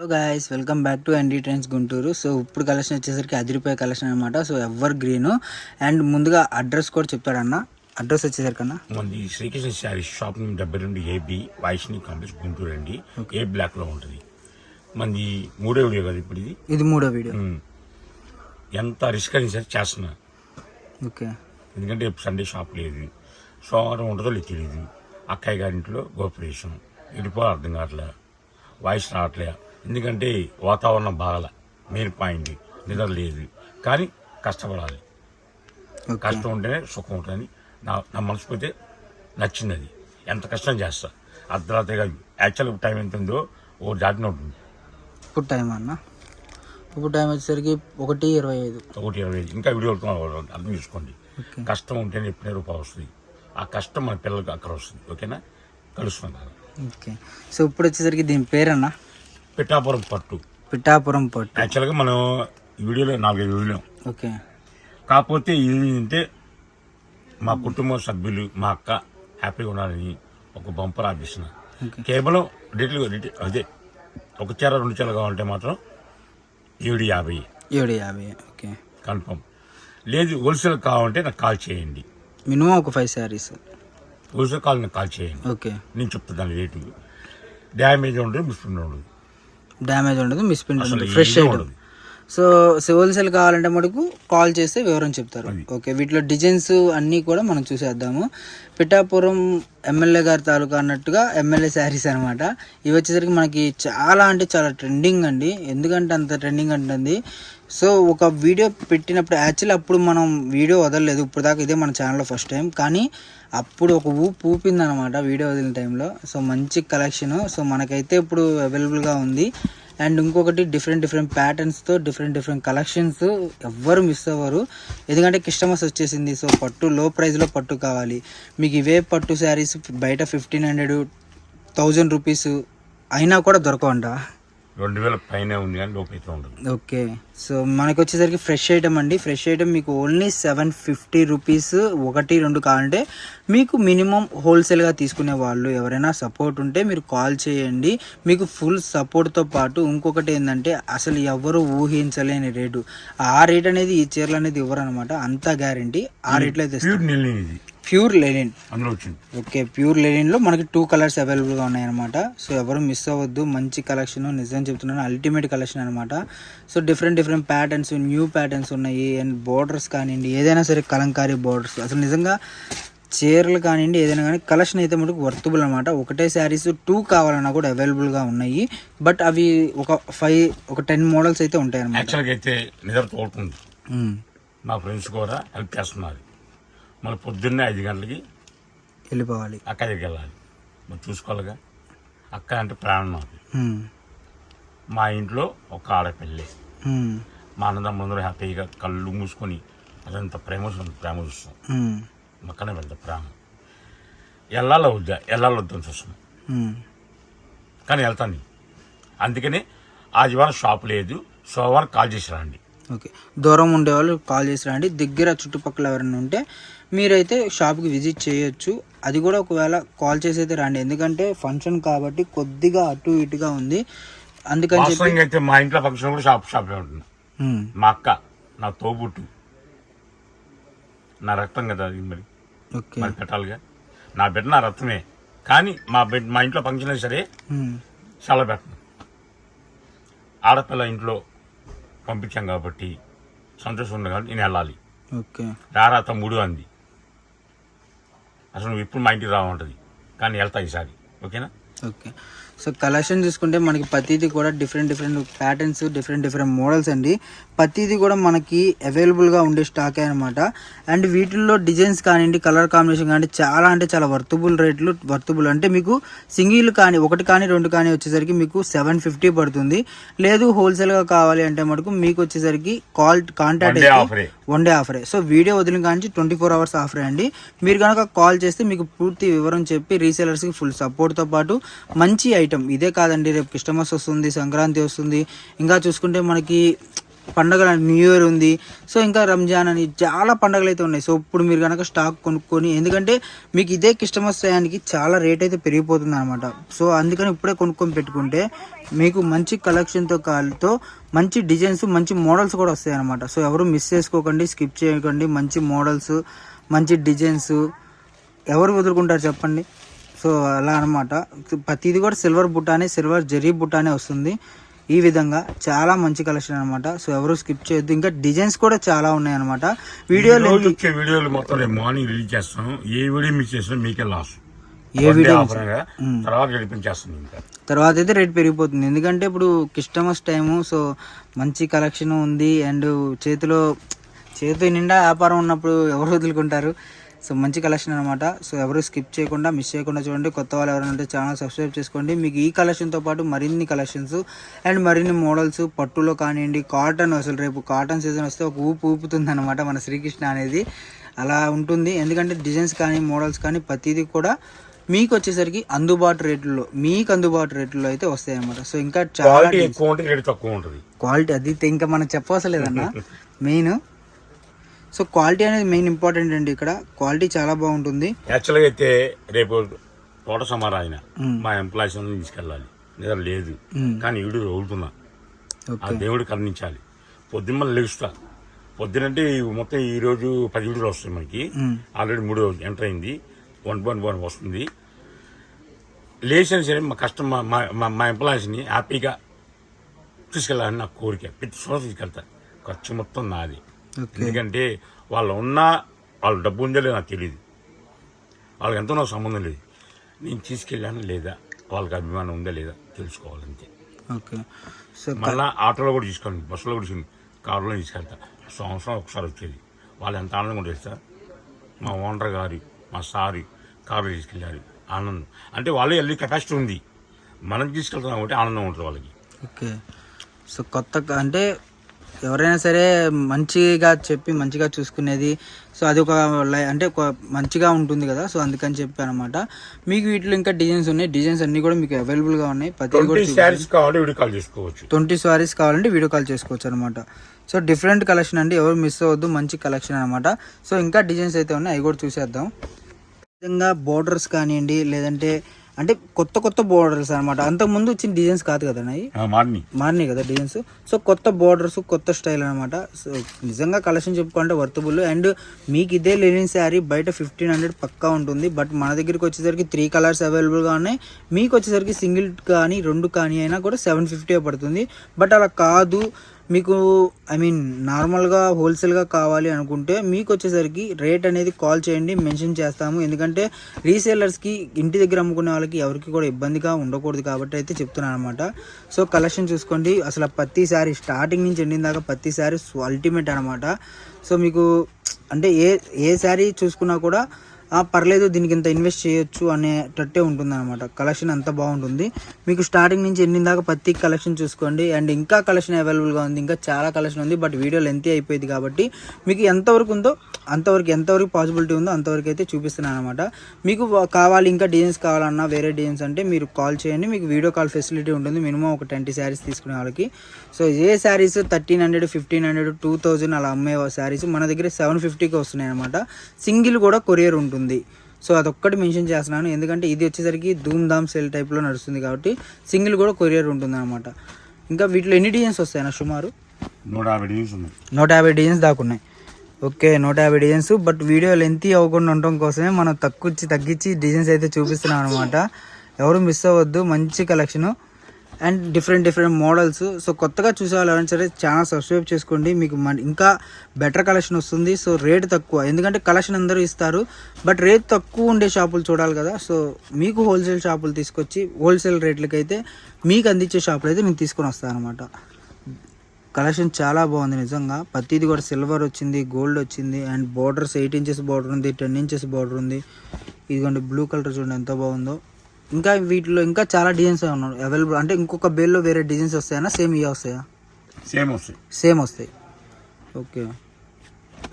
So guys welcome back to N D trains Guntur so ఇప్పుడు collection వచ్చేసరికి అది రూపాయ కలెక్షన్ అనమాట సో ఎవర్ గ్రీన్ అండ్ ముందుగా అడ్రస్ కూడా చెప్తాడన్న. అడ్రస్ వచ్చేసరికి అన్న. మనది శ్రీకృష్ణ శారీ షాప్ డెబ్బై రెండు ఏబి వైష్ణవి కాంప్లెక్స్ గుంటూరు అండి. ఏ బ్లాక్లో ఉంటుంది. మనది మూడో వీడియో కదా ఇప్పుడు ఇది? ఇది మూడో వీడియో. ఎంత రిస్క్ అని సరే చేస్తున్నా. ఓకే ఎందుకంటే సండే షాప్ లేదు. సోమవారం ఉండదో లేదు తెలియదు అక్కయ్య గారింట్లో గోపరేషన్ వెళ్ళిపోవాలి అర్థం కావట్లే. వాయిస్ రావట్లే. ఎందుకంటే వాతావరణం బాగాల మెయిన్ పాయింట్ నిద్ర లేదు. కానీ కష్టపడాలి. కష్టం ఉంటేనే సుఖం ఉంటుందని నా నా మనసు పోతే నచ్చింది. అది ఎంత కష్టం చేస్తా? అర్ధరాత్రిగా యాక్చువల్ టైం ఎంత ఉందో ఓ దాటిన ఉంటుంది. ఇప్పుడు టైం అన్న? ఇప్పుడు టైం వచ్చేసరికి ఒకటి ఇరవై ఐదు. ఒకటి ఇరవై ఐదు. ఇంకా వీడియో అర్థం చేసుకోండి. కష్టం ఉంటేనే ఎప్పుడే రూపాయి వస్తుంది. ఆ కష్టం మన పిల్లలకి అక్కడ వస్తుంది. ఓకేనా? కలుస్తున్నాం కదా ఓకే. సో ఇప్పుడు వచ్చేసరికి దీని పేరన్న? పిఠాపురం పట్టు. పిఠాపురం పట్టు. యాక్చువల్గా మనం ఈ వీడియోలో నాలుగైదు వీడియో ఓకే. కాకపోతే ఏంటంటే మా కుటుంబ సభ్యులు మా అక్క హ్యాపీగా ఉండాలని ఒక బంపర్ ఓకే. కేవలం రిటైల్ అదే ఒక చీర రెండు చీరలు కావాలంటే మాత్రం ఏడు యాభై. ఏడు యాభై ఓకే. కన్ఫర్మ్. లేదు హోల్సేల్ కావాలంటే నాకు కాల్ చేయండి. మినిమం ఒక ఫైవ్ శారీస్. హోల్సేల్ కాల్ నాకు కాల్ చేయండి. ఓకే. నేను చెప్తాను రేటు. డ్యామేజ్ ఉండదు మిస్ప్రింట్ ఉండదు. డ్యామేజ్ ఉండదు మిస్ప్రింట్ ఉండదు ఫ్రెష్ ఐటమ్. సో హోల్సేల్ కావాలంటే మటుకు కాల్ చేస్తే వివరం చెప్తారు. ఓకే వీటిలో డిజైన్స్ అన్నీ కూడా మనం చూసేద్దాము. పిఠాపురం ఎమ్మెల్యే గారి తాలూకా అన్నట్టుగా ఎమ్మెల్యే శారీస్ అనమాట ఇవి వచ్చేసరికి మనకి చాలా అంటే చాలా ట్రెండింగ్ అండి. ఎందుకంటే అంత ట్రెండింగ్ అంటుంది. సో ఒక వీడియో పెట్టినప్పుడు యాక్చువల్లీ అప్పుడు మనం వీడియో వదలలేదు. ఇప్పుడు దాకా ఇదే మన ఛానల్లో ఫస్ట్ టైం కానీ అప్పుడు ఒక ఊపు ఊపింది అనమాట వీడియో వదిలిన టైంలో సో మంచి కలెక్షన్ సో మనకైతే ఇప్పుడు అవైలబుల్గా ఉంది. అండ్ ఇంకొకటి డిఫరెంట్ డిఫరెంట్ ప్యాటర్న్స్తో డిఫరెంట్ డిఫరెంట్ కలెక్షన్స్ ఎవ్వరు మిస్ అవ్వరు. ఎందుకంటే కస్టమర్స్ వచ్చేసింది. సో పట్టు లో ప్రైస్లో పట్టు కావాలి. మీకు ఇవే పట్టు శారీస్ బయట ఫిఫ్టీన్ హండ్రెడ్ థౌజండ్ రూపీస్ అయినా కూడా దొరకవంట. రెండు వేల పైన ఉంది కానీ లోపైతే ఉండదు. ఓకే. సో మనకి వచ్చేసరికి ఫ్రెష్ ఐటమ్ అండి. ఫ్రెష్ ఐటమ్ మీకు ఓన్లీ సెవెన్ ఫిఫ్టీ రూపీస్ ఒకటి రెండు కావాలంటే మీకు మినిమం హోల్సేల్గా తీసుకునే వాళ్ళు ఎవరైనా సపోర్ట్ ఉంటే మీరు కాల్ చేయండి. మీకు ఫుల్ సపోర్ట్తో పాటు ఇంకొకటి ఏంటంటే అసలు ఎవరు ఊహించలేని రేటు. ఆ రేట్ అనేది ఈ చీరలు అనేది ఇవ్వరు అనమాట అంతా గ్యారంటీ. ఆ రేట్లో అయితే ప్యూర్ లెనిన్. అందులో వచ్చింది. ఓకే ప్యూర్ లెనిన్లో మనకి టూ కలర్స్ అవైలబుల్గా ఉన్నాయన్నమాట. సో ఎవరు మిస్ అవ్వద్దు మంచి కలెక్షన్ నిజం చెప్తున్నాను అల్టిమేట్ కలెక్షన్ అనమాట so different different patterns new patterns ఉన్నాయి. అండ్ బోర్డర్స్ కానివ్వండి ఏదైనా సరే కలంకారీ బోర్డర్స్ అసలు నిజంగా చీరలు కానివ్వండి ఏదైనా కానీ కలెక్షన్ అయితే మటుకు వర్తబుల్ అనమాట ఒకటే శారీస్ టూ కావాలన్నా కూడా అవైలబుల్గా ఉన్నాయి. బట్ అవి ఒక ఫైవ్ ఒక టెన్ మోడల్స్ అయితే ఉంటాయి అనమాట యాక్చువల్గా అయితే నిద్ర తోడుతుంది మా ఫ్రెండ్స్ కూడా హెల్ప్ చేస్తున్నారు. మన పొద్దున్నే ఐదు గంటలకి వెళ్ళిపోవాలి. అక్క దగ్గరికి వెళ్ళాలి. మరి చూసుకోవాలిగా. అక్క అంటే ప్రాణం నాకు ఉమ్, మా ఇంట్లో ఒక ఆడపిల్లి. మా అన్నదమ్ములందరూ హ్యాపీగా కళ్ళు మూసుకొని అదంత ప్రేమ ప్రేమ చూస్తాం. మక్కనే వెళ్తాం ప్రేమ వెళ్ళాలి వద్దా? వెళ్ళాలి వద్దని చూస్తున్నాం. కానీ వెళ్తాను అందుకని ఆదివారం షాప్ లేదు. సోమవారం కాల్ చేసి రండి. ఓకే. దూరం ఉండేవాళ్ళు కాల్ చేసి రండి. దగ్గర చుట్టుపక్కల ఎవరైనా ఉంటే మీరైతే షాప్కి విజిట్ చేయొచ్చు. అది కూడా ఒకవేళ కాల్ చేసి అయితే రండి. ఎందుకంటే ఫంక్షన్ కాబట్టి కొద్దిగా అటు ఇటుగా ఉంది. అందుకని చెప్పి అయితే మా ఇంట్లో ఫంక్షన్ కూడా షాప్ షాపే ఉంటుంది. మా అక్క నా తోబుట్టు. నా రక్తం కదా అది మరి. ఓకే. మరి పెట్టాలిగా. నా బిడ్డ నా రక్తమే. కానీ మా బిడ్డ మా ఇంట్లో ఫంక్షన్ అయినా సరే చాలా పెట్టను ఆడపిల్ల ఇంట్లో పంపించాం కాబట్టి సంతోషం ఉంది కాబట్టి నేను వెళ్ళాలి. ఓకే. రారా తమ్ముడు అంది. అసలు నువ్వు ఇప్పుడు మా ఇంటికి రావంటది కానీ వెళ్తా ఈసారి. ఓకేనా? ఓకే. సో కలెక్షన్ చూసుకుంటే మనకి ప్రతిదీ కూడా different different patterns different different models అండి. ప్రతిదీ కూడా మనకి అవైలబుల్గా ఉండే స్టాక్ అనమాట అండ్ వీటిల్లో డిజైన్స్ కానివ్వండి కలర్ కాంబినేషన్ కానీ చాలా అంటే చాలా వర్తబుల్ రేట్లు వర్తబుల్ అంటే మీకు సింగిల్ కానీ ఒకటి కానీ రెండు కానీ వచ్చేసరికి మీకు సెవెన్ ఫిఫ్టీ పడుతుంది. లేదు హోల్సేల్గా కావాలి అంటే మటుకు మీకు వచ్చేసరికి కాల్ కాంటాక్ట్. వన్ డే ఆఫరే సో వీడియో వదిలిన కానీ ట్వంటీ ఫోర్ అవర్స్ ఆఫరే అండి. మీరు కనుక కాల్ చేస్తే మీకు పూర్తి వివరం చెప్పి రీసేలర్స్కి ఫుల్ సపోర్ట్తో పాటు మంచి ఐటమ్ ఇదే కాదండి రేపు క్రిస్టమస్ వస్తుంది సంక్రాంతి వస్తుంది. ఇంకా చూసుకుంటే మనకి పండగలు న్యూ ఇయర్ ఉంది. సో ఇంకా రంజాన్ అని చాలా పండగలు అయితే ఉన్నాయి. సో ఇప్పుడు మీరు కనుక స్టాక్ కొనుక్కొని ఎందుకంటే మీకు ఇదే క్రిస్టమస్ టయానికి చాలా రేట్ అయితే పెరిగిపోతుంది అనమాట సో అందుకని ఇప్పుడే కొనుక్కొని పెట్టుకుంటే మీకు మంచి కలెక్షన్తో కాల్తో మంచి డిజైన్స్ మంచి మోడల్స్ కూడా వస్తాయి అనమాట సో ఎవరు మిస్ చేసుకోకండి స్కిప్ చేయకండి. మంచి మోడల్స్ మంచి డిజైన్స్ ఎవరు వదులుకుంటారు చెప్పండి? సో అలా అనమాట ప్రతిది కూడా సిల్వర్ బుట్టానే సిల్వర్ జరీ బుట్టానే వస్తుంది. ఈ విధంగా చాలా మంచి కలెక్షన్ అనమాట సో ఎవరు స్కిప్ చేయొద్దు. ఇంకా డిజైన్స్ కూడా చాలా ఉన్నాయి అనమాట వీడియో వచ్చే వీడియోలు మొత్తం రేపు మార్నింగ్ రిలీజ్ చేస్తాం. ఏ వీడియో చేసినా మీకే లాస్ ఏ వీడియో తర్వాత ఇంకా. తర్వాత అయితే రేట్ పెరిగిపోతుంది. ఎందుకంటే ఇప్పుడు క్రిస్టమస్ టైము సో మంచి కలెక్షన్ ఉంది. అండ్ చేతిలో చేతి నిండా వ్యాపారం ఉన్నప్పుడు ఎవరు వదులుకుంటారు? సో మంచి కలెక్షన్ అనమాట సో ఎవరు స్కిప్ చేయకుండా మిస్ చేయకుండా చూడండి. కొత్త వాళ్ళు ఎవరైనా ఉంటే ఛానల్ సబ్స్క్రైబ్ చేసుకోండి. మీకు ఈ కలెక్షన్తో పాటు మరిన్ని కలెక్షన్స్ అండ్ మరిన్ని మోడల్స్ పట్టులో కానివ్వండి కాటన్ అసలు రేపు కాటన్ సీజన్ వస్తే ఒక ఊపు ఊపుతుంది అనమాట మన శ్రీకృష్ణ అనేది. అలా ఉంటుంది. ఎందుకంటే డిజైన్స్ కానీ మోడల్స్ కానీ ప్రతిదీ కూడా మీకు వచ్చేసరికి అందుబాటు రేట్లలో మీకు అందుబాటు రేట్లలో అయితే వస్తాయి అనమాట సో ఇంకా చాలా క్వాలిటీ ఎక్కువ ఉంటుంది రేట్ తక్కువ ఉంటుంది. క్వాలిటీ అది ఇంకా మనం చెప్పవసరం లేదన్న. మెయిన్ సో క్వాలిటీ అనేది మెయిన్ ఇంపార్టెంట్ అండి ఇక్కడ. క్వాలిటీ చాలా బాగుంటుంది. యాక్చువల్గా అయితే రేపు తోట సమారాయన. మా ఎంప్లాయీస్ తీసుకెళ్ళాలి. లేదా. లేదు. కానీ ఈడు అవుతున్నా ఆ దేవుడు కరుణించాలి. పొద్దున్న లెగుస్తా పొద్దునంటే మొత్తం ఈ రోజు పది వీడియోలు వస్తాయి మనకి. ఆల్రెడీ మూడో ఎంటర్ అయింది. వన్ వన్ వన్ వస్తుంది. లేచిన సరే మా కస్టమర్ మా మా- ఎంప్లాయీస్ని హ్యాపీగా తీసుకెళ్ళాలని నా కోరిక. ప్రతి సంవత్సరం తీసుకెళ్తా. ఖర్చు మొత్తం నాది. ఎందుకంటే వాళ్ళు ఉన్నా వాళ్ళు డబ్బు ఉందో లేదో నాకు తెలియదు వాళ్ళకి ఎంతో నాకు సంబంధం లేదు. నేను తీసుకెళ్ళాను లేదా? వాళ్ళకి అభిమానం ఉందా లేదా తెలుసుకోవాలంతే. ఓకే. మళ్ళా ఆటోలో కూడా తీసుకోండి బస్సులో కూడా తీసుకుని కారులో తీసుకెళ్తా. సంవత్సరం ఒకసారి వచ్చేది. వాళ్ళు ఎంత ఆనందంగా ఉంటుంది సార్ మా ఓనర్ గారి మా సారి కారులో తీసుకెళ్ళారు. ఆనందం. అంటే వాళ్ళు వెళ్ళి కెపాసిటీ ఉంది. మనం తీసుకెళ్తున్నాం కాబట్టి ఆనందం ఉంటుంది వాళ్ళకి. ఓకే. సో కొత్త అంటే ఎవరైనా సరే మంచిగా చెప్పి మంచిగా చూసుకునేది సో అది ఒక లై అంటే ఒక మంచిగా ఉంటుంది కదా సో అందుకని చెప్పాను అనమాట మీకు వీటిలో ఇంకా డిజైన్స్ ఉన్నాయి. డిజైన్స్ అన్ని కూడా మీకు అవైలబుల్గా ఉన్నాయి. ప్రతి ట్వంటీ సారీస్ కావాలంటే వీడియో కాల్ చేసుకోవచ్చు. అనమాట సో డిఫరెంట్ కలెక్షన్ అండి. ఎవరు మిస్ అవ్వద్దు. మంచి కలెక్షన్ అనమాట సో ఇంకా డిజైన్స్ అయితే ఉన్నాయి. అవి కూడా చూసేద్దాం. విధంగా బోర్డర్స్ కానివ్వండి లేదంటే అంటే కొత్త కొత్త బోర్డర్స్ అనమాట అంతకుముందు వచ్చిన డిజైన్స్ కాదు కదా అవి మారినాయి కదా డిజైన్స్ సో కొత్త బోర్డర్స్ కొత్త స్టైల్ అనమాట సో నిజంగా కలెక్షన్ చెప్పుకుంటే వర్తబుల్ అండ్ మీకు ఇదే లెనిన్ శారీ బయట ఫిఫ్టీన్ హండ్రెడ్ పక్కా ఉంటుంది. బట్ మన దగ్గరికి వచ్చేసరికి త్రీ కలర్స్ అవైలబుల్గా ఉన్నాయి. మీకు వచ్చేసరికి సింగిల్ కానీ రెండు కానీ అయినా కూడా సెవెన్ ఫిఫ్టీ పడుతుంది. బట్ అలా కాదు. మీకు ఐ మీన్ నార్మల్గా హోల్సేల్గా కావాలి అనుకుంటే మీకు వచ్చేసరికి రేట్ అనేది కాల్ చేయండి మెన్షన్ చేస్తాము. ఎందుకంటే రీసేలర్స్కి ఇంటి దగ్గర అమ్ముకునే వాళ్ళకి ఎవరికి కూడా ఇబ్బందిగా ఉండకూడదు కాబట్టి అయితే చెప్తున్నాను అనమాట సో కలెక్షన్ చూసుకోండి. అసలు ఆ స్టార్టింగ్ నుంచి ఎండిన దాకా పత్తి శారీ అల్టిమేట్ అనమాట సో మీకు అంటే ఏ ఏ శారీ చూసుకున్నా కూడా పర్లేదు దీనికి ఇంత ఇన్వెస్ట్ చేయొచ్చు అనేటట్టే ఉంటుంది అనమాట కలెక్షన్ అంత బాగుంటుంది. మీకు స్టార్టింగ్ నుంచి ఎన్ని దాకా ప్రతి కలెక్షన్ చూసుకోండి. అండ్ ఇంకా కలెక్షన్ అవైలబుల్గా ఉంది. ఇంకా చాలా కలెక్షన్ ఉంది. బట్ వీడియో లెంతీ అయిపోయింది కాబట్టి మీకు ఎంతవరకు ఉందో అంతవరకు ఎంతవరకు పాసిబిలిటీ ఉందో అంతవరకు అయితే చూపిస్తున్నాను అనమాట మీకు కావాలి ఇంకా డిజైన్స్ కావాలన్నా వేరే డిజైన్స్ అంటే మీరు కాల్ చేయండి. మీకు వీడియో కాల్ ఫెసిలిటీ ఉంటుంది. మినిమం ఒక ట్వంటీ శారీస్ తీసుకునే వాళ్ళకి. సో ఏ saris thirteen hundred fifteen hundred two thousand అలా అమ్మే శారీస్ మన దగ్గర సెవెన్ ఫిఫ్టీకి వస్తున్నాయి అనమాట సింగిల్ కూడా కొరియర్ ఉంటుంది. సో అదొక్కటి మెన్షన్ చేస్తున్నాను. ఎందుకంటే ఇది వచ్చేసరికి ధూమ్ ధామ్ సెల్ టైప్లో నడుస్తుంది కాబట్టి సింగిల్ కూడా కొరియర్ ఉంటుంది అనమాట ఇంకా వీటిలో ఎన్ని డిజైన్స్ వస్తాయన్న సుమారు? నూట యాభై ఉన్నాయి. నూట యాభై డిజైన్స్ దాకా ఉన్నాయి. ఓకే నూట యాభై డిజైన్స్. బట్ వీడియో లెంతీ అవ్వకుండా ఉండటం కోసమే మనం తక్కువ తగ్గించి డిజైన్స్ అయితే చూపిస్తున్నాం అనమాట ఎవరు మిస్ అవ్వద్దు. మంచి collection. And different different models. So కొత్తగా చూసే సరే ఛానల్ సబ్స్క్రైబ్ చేసుకోండి. మీకు మన ఇంకా బెటర్ కలెక్షన్ వస్తుంది. సో రేట్ తక్కువ. ఎందుకంటే కలెక్షన్ అందరూ ఇస్తారు. బట్ రేట్ తక్కువ ఉండే షాపులు చూడాలి కదా. సో మీకు హోల్సేల్ షాపులు తీసుకొచ్చి హోల్సేల్ రేట్లకి అయితే మీకు అందించే షాపులు అయితే మేము తీసుకొని వస్తాను అనమాట కలెక్షన్ చాలా బాగుంది నిజంగా. ప్రతిది కూడా సిల్వర్ వచ్చింది గోల్డ్ వచ్చింది and borders eight inches border ఉంది టెన్ ఇంచెస్ బార్డర్ ఉంది. ఇదిగోండి బ్లూ కలర్ చూడండి ఎంత బాగుందో. ఇంకా వీటిలో ఇంకా చాలా డిజైన్స్ ఉన్నాయి. అవైలబుల్ అంటే ఇంకొక బేల్లో వేరే డిజైన్స్ వస్తాయన్నా సేమ్ ఇవే వస్తాయా? సేమ్ వస్తాయి. సేమ్ వస్తాయి. ఓకే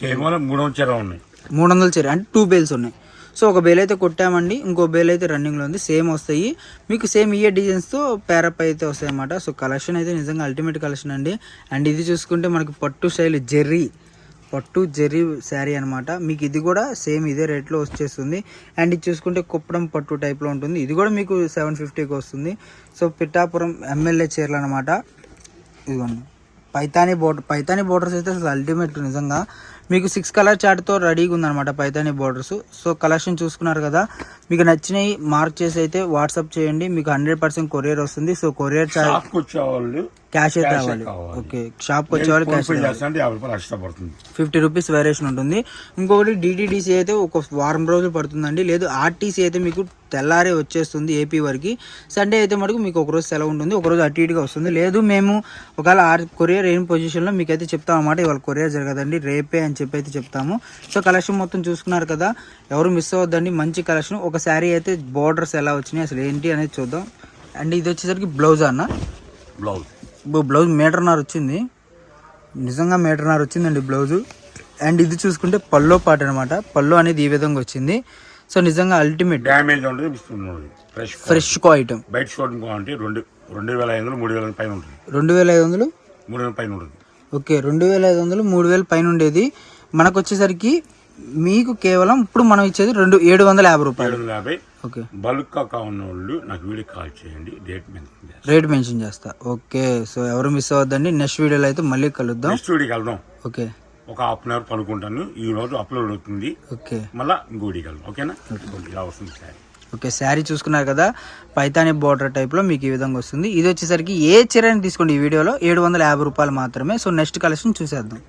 కేవలం మూడు వందల చీర ఉన్నాయి. మూడు వందల చీర. అంటే టూ బేల్స్ ఉన్నాయి. సో ఒక బేల్ అయితే కొట్టామండి. ఇంకో బేల్ అయితే రన్నింగ్లో ఉంది. సేమ్ వస్తాయి. మీకు సేమ్ ఇయే డిజైన్స్తో పేరప్ అయితే వస్తాయి అన్నమాట సో కలెక్షన్ అయితే నిజంగా అల్టిమేట్ కలెక్షన్ అండి. అండ్ ఇది చూసుకుంటే మనకి పట్టు స్టైల్ జెర్రీ. పట్టు జెర్రీ శారీ అనమాట మీకు ఇది కూడా సేమ్ ఇదే రేట్లో వచ్చేస్తుంది. అండ్ ఇది చూసుకుంటే కుప్పడం పట్టు టైప్లో ఉంటుంది. ఇది కూడా మీకు సెవెన్ ఫిఫ్టీకి వస్తుంది. సో పిఠాపురం ఎమ్మెల్యే చీరలు అనమాట ఇదిగోండి. పైతానీ బోర్డర్ పైతానీ బోర్డర్స్ అయితే అసలు అల్టిమేట్ నిజంగా. మీకు సిక్స్ కలర్ చార్ట్తో రెడీగా ఉందన్నమాట పైతానీ బోర్డర్స్. సో కలెక్షన్ చూసుకున్నారు కదా. మీకు నచ్చినవి మార్క్ చేసి అయితే వాట్సాప్ చేయండి. మీకు హండ్రెడ్ పర్సెంట్ కొరియర్ వస్తుంది. సో కొరియర్ వచ్చేవాళ్ళు క్యాష్ అయితే. ఓకే. షాప్కి వచ్చేవాళ్ళు క్యాష్ ఫిఫ్టీ రూపీస్ వేరియేషన్ ఉంటుంది. ఇంకొకటి డిటీడీసీ అయితే ఒక వారం రోజులు పడుతుందండి. లేదు ఆర్టీసీ అయితే మీకు తెల్లారే వచ్చేస్తుంది ఏపీ వరకు. సండే అయితే మటుకు మీకు ఒక రోజు సెలవు ఉంటుంది. ఒక రోజు అటు ఇటుగా వస్తుంది. లేదు మేము ఒకవేళ ఆర్ కొరియర్ ఏం పొజిషన్లో మీకు అయితే చెప్తాం అన్నమాట. ఇవాళ కొరియర్ జరగదండి. రేపే అని చెప్పి అయితే చెప్తాము. సో కలెక్షన్ మొత్తం చూసుకున్నారు కదా. ఎవరు మిస్ అవ్వద్దండి. మంచి కలెక్షన్. ఒక శారీ అయితే బోర్డర్స్ ఎలా వచ్చినాయి అసలు ఏంటి అనేది చూద్దాం. అండ్ ఇది వచ్చేసరికి బ్లౌజ్ అన్న. బ్లౌజ్. ఇప్పుడు బ్లౌజ్ మీటర్న్నర వచ్చింది. నిజంగా మీటర్న్నర వచ్చిందండి బ్లౌజు. అండ్ ఇది చూసుకుంటే పల్లో పాట అనమాట పల్లో అనేది ఈ విధంగా వచ్చింది. సో నిజంగా అల్టిమేట్ డ్యామేజ్ ఫ్రెష్ ఫ్రెష్ కో ఐటమ్ బయట అంటే రెండు రెండు వేల ఐదు వందలు మూడు వేల పైన ఉంటుంది. రెండు వేల ఐదు వందలు? మూడు వేల పైన ఉంటుంది. ఓకే రెండు వేల ఐదు వందలు మూడు వేల పైన ఉండేది. మనకు వచ్చేసరికి మీకు కేవలం ఇప్పుడు మనం ఇచ్చేది రెండు ఏడు వందల యాభై ఏడు రూపాయలు వందల యాభై. ఓకే. బల్క్గా కావాలన్న వాళ్ళు నాకు వీడియో కాల్ చేయండి డేట్ మెన్షన్ చేస్తాను రేట్ మెన్షన్ చేస్తా. ఓకే సో ఎవరు మిస్ అవ్వద్దండి. నెక్స్ట్ వీడియోలో అయితే మళ్ళీ కలుద్దాం. నెక్స్ట్ వీడియోకి వెళ్దాం. ఓకే. ఒక హాఫ్ అన్ అవర్ పనుకుంటాను ఈ రోజు అప్లోడ్ అవుతుంది. ఓకే. మళ్ళా ఇంకో వీడియోకి వెళ్దాం. ఓకేనా? ఇలా వస్తుంది సార్ ఓకే శారీ చూసుకున్నారు కదా పైతాని బోర్డర్ టైప్లో మీకు ఈ విధంగా వస్తుంది. ఇది వచ్చేసరికి ఏ చీరని తీసుకోండి ఈ వీడియోలో? ఏడు వందల యాభై రూపాయలు మాత్రమే. సో నెక్స్ట్ కలెక్షన్ చూసేద్దాం.